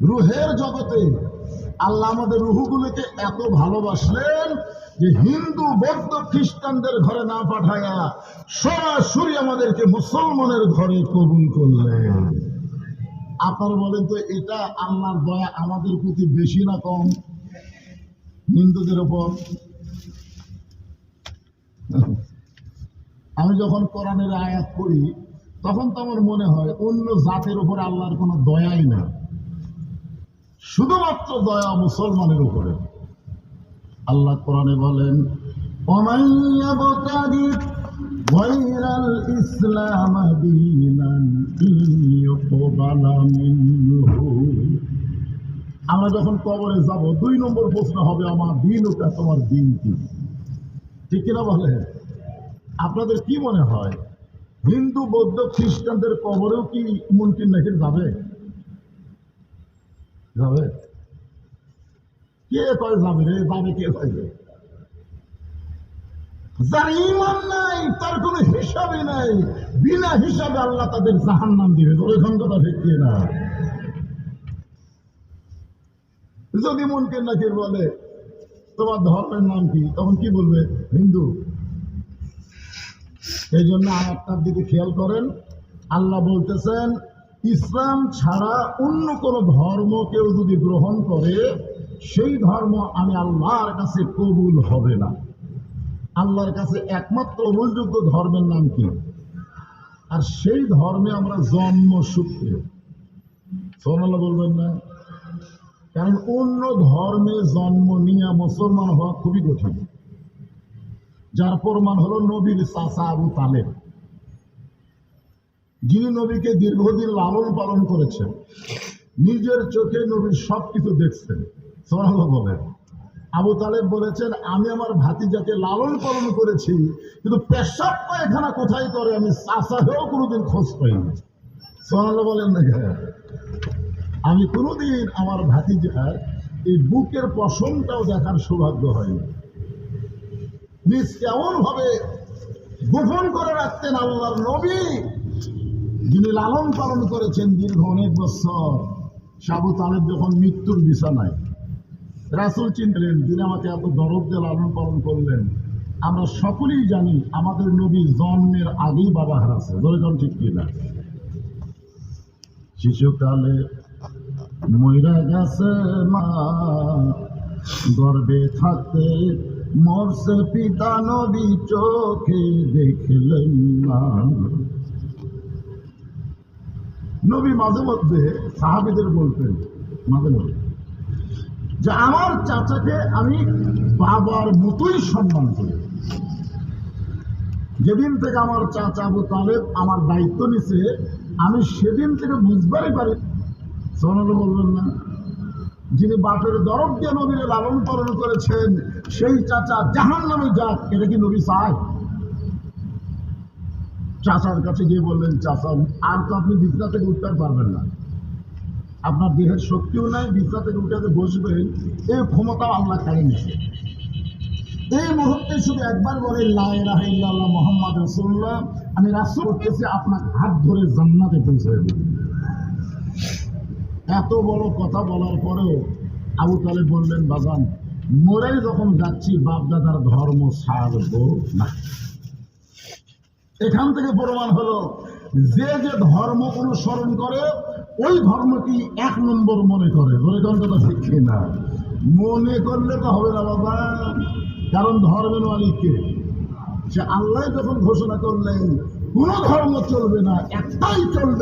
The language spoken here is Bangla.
রুহের জগতে আল্লাহ আমাদের রুহুগুলোকে এত ভালোবাসলেন যে হিন্দু, বৌদ্ধ, খ্রিস্টানদের ঘরে না পাঠায়া সরাসরি আমাদেরকে মুসলমানের ঘরে কবুল করলেন। আপনারা বলেন তো, এটা আল্লাহর দয়া আমাদের প্রতি বেশি না কম? হিন্দুদের ওপর? আমি যখন কোরআনের আয়াত করি তখন তো আমার মনে হয় অন্য জাতের উপরে আল্লাহর কোনো দয়াই না। শুধুমাত্র দয়া মুসলমানের উপরে। আল্লাহ কোরআনে বলেন আমরা যখন কবরে যাব, দুই নম্বর প্রশ্ন হবে, আমার দিন ওটা তোমার দিন কি? ঠিক কিনা বলে আপনাদের কি মনে হয়? হিন্দু, বৌদ্ধ, খ্রিস্টানদের কবরেও কি মুনকিন নাকি যাবে? যাবে? কে কয় যাবে রে? যাবে কে কয় যার ইমান নাই, তার কোনো হিসাবই নাই। বিনা হিসাবে আল্লাহ তাদের জাহান নাম দিবে ঠিক না? যদি মুনকিন নাকির বলে, তোমার ধর্মের নাম কি? তখন কি বলবে? হিন্দু। এই জন্য আয়াতটার দিকে খেয়াল করেন। আল্লাহ বলতেছেন, ইসলাম ছাড়া অন্য কোনো ধর্ম কেউ যদি গ্রহণ করে, সেই ধর্ম আমি আল্লাহর কাছে কবুল হবে না। আল্লাহর কাছে একমাত্র কবুলযোগ্য ধর্মের নাম কি? আর সেই ধর্মে আমরা জন্ম সূত্রে। সোনাল্লাহ বলবেন না। কারণ অন্য ধর্মে জন্ম নিয়ে মুসলমান হওয়া খুবই কঠিন। যার প্রমাণ হলো নবীর চাচা আবু তালেব। যিনি নবীকে দীর্ঘদিন লালন পালন করেছেন, নিজের চোখে নবীর সব কিছু দেখছেন সোনাল বলেন। আবু তালেব বলেছেন, আমি আমার ভাতিজাকে লালন পালন করেছি, কিন্তু পেশাব পায়খানা কোথায় করে আমি চাষা হয়েও কোনোদিন খোঁজ পাইনি। সোনাল বলেন না? আমি কোনোদিন আমার ভাতিজার এই বুকের পশমটাও দেখার সৌভাগ্য হয়নি। কেমন ভাবে গোপন করে রাখতেন আল্লাহর নবী, যিনি লালন পালন করেছেন দীর্ঘ অনেক বছর। সাবু তালেব যখন মৃত্যুর বিছানায়, রাসুল চিনলেন যিনি আমাকে এত দরদ দিয়ে লালন পালন করলেন। আমরা সকলেই জানি আমাদের নবী জন্মের আগেই বাবা হারাছে। দরিদ্র ঠিক কিনা? শিশুকালে ময়রা গেছে মা, গর্বে থাকতে মরছে পিতা নবী চোখে দেখলেন না। নবী মাঝে মধ্যে সাহাবিদের বলতেন, মাঝে মধ্যে, যে আমার চাচাকে আমি বাবার মতোই সম্মান করি। যেদিন থেকে আমার চাচা আবু তালেব আমার দায়িত্ব নিছে, আমি সেদিন থেকে বুঝবারই পারি। সোনালো বলবেন না। যিনি বাপের দরদ দিয়ে নবীরে লালন পালন করেছেন, সেই চাচা জাহান নামে যাক, এটা কি নবী চায়? চাচার কাছে গিয়ে বললেন, চাচা, আর তো আপনি বিছনা থেকে উঠতে পারবেন না। আপনার দেহের শক্তিও নাই, বিছনা থেকে উঠে বসবেন এই ক্ষমতা আল্লাহ খাই নিছে এই মুহূর্তে শুধু একবার বলে লাহ মোহাম্মদ রসুল্লাহ আমি রাষ্ট্র করতেছি আপনার হাত ধরে জান্নাতে পৌঁছে দেব। এত বড় কথা বলার পরেও আবু তালেব বললেন, বাজান মরেই যখন যাচ্ছি, বাপদাদার ধর্ম ছাড়ব না। এখান থেকে প্রমাণ হলো, যে যে ধর্ম অনুসরণ করে, ওই ধর্মটি এক নম্বর মনে করে। ধরে কোন কথা শিখছে না মনে করলে তো হবে না বাবা কারণ ধর্মের মালিককে সে আল্লাহ যখন ঘোষণা করলেন, কোন ধর্ম চলবে না, একটাই চলবে